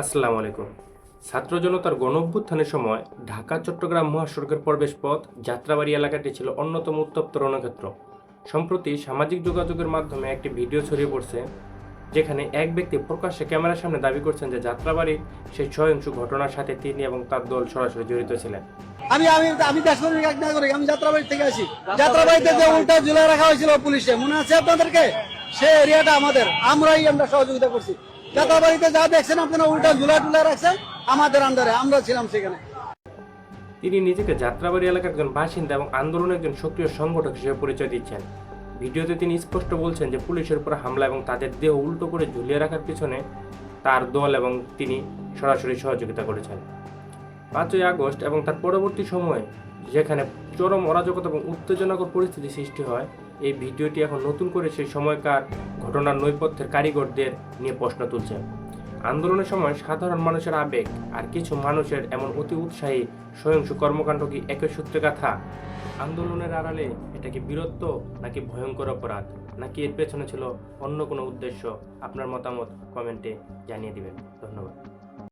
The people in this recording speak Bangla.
আসসালামু আলাইকুম। ছাত্র জনতার গণ সময় ঢাকা, চট্টগ্রাম মহাসড়কের প্রবেশ পথ যাত্রাবাড়ি এলাকাটি ছিল অন্যতম উত্তপ্ত রণক্ষেত্র। সম্প্রতি সামাজিক যোগাযোগের মাধ্যমে একটি ভিডিও ছড়িয়ে পড়ছে, যেখানে এক ব্যক্তি প্রকাশ্যে ক্যামেরার সামনে দাবি করছেন যে যাত্রাবাড়ির সেই সহিংস ঘটনার সাথে তিনি এবং তার দল সরাসরি জড়িত ছিলেন। আমি আমি আমি দেশপ্রেমিক এক নাগরিক, আমি যাত্রাবাড়ি থেকে আসি। যাত্রাবাড়িতে যে উল্টা ঝুলে রাখা হয়েছিল পুলিশে, মনে আছে আপনাদেরকে? সে এরিয়াটা আমাদের, আমরাই আমরা সহযোগিতা করছি। যাত্রাবাড়িতে যা দেখছেন আপনারা উল্টা ঝুলা টুলা রাখছেন, আমাদের আমরা ছিলাম সেখানে। তিনি নিজেকে যাত্রাবাড়ি এলাকার একজন বাসিন্দা এবং আন্দোলনের একজন সক্রিয় সংগঠক হিসেবে পরিচয় দিচ্ছেন। ভিডিওতে তিনি স্পষ্ট বলছেন যে, পুলিশের উপর হামলা এবং তাদের দেহ উল্টো করে ঝুলিয়ে রাখার পিছনে তার দল এবং তিনি সরাসরি সহযোগিতা করেছেন। পাঁচই আগস্ট এবং তার পরবর্তী সময়ে যেখানে চরম অরাজকতা এবং উত্তেজনাকর পরিস্থিতি সৃষ্টি হয়, এই ভিডিওটি এখন নতুন করে সেই সময়কার ঘটনার নৈপথ্যের কারিগরদের নিয়ে প্রশ্ন তুলছে। আন্দোলনের সময় সাধারণ মানুষের আবেগ আর কিছু মানুষের এমন অতি উৎসাহী সহিংস কর্মকাণ্ড কি একই সূত্রে গাথা? আন্দোলনের আড়ালে এটা কি বীরত্ব নাকি ভয়ঙ্কর অপরাধ? নাকি এর পেছনে ছিল অন্য কোনো উদ্দেশ্য? আপনার মতামত কমেন্টে জানিয়ে দিবেন। ধন্যবাদ।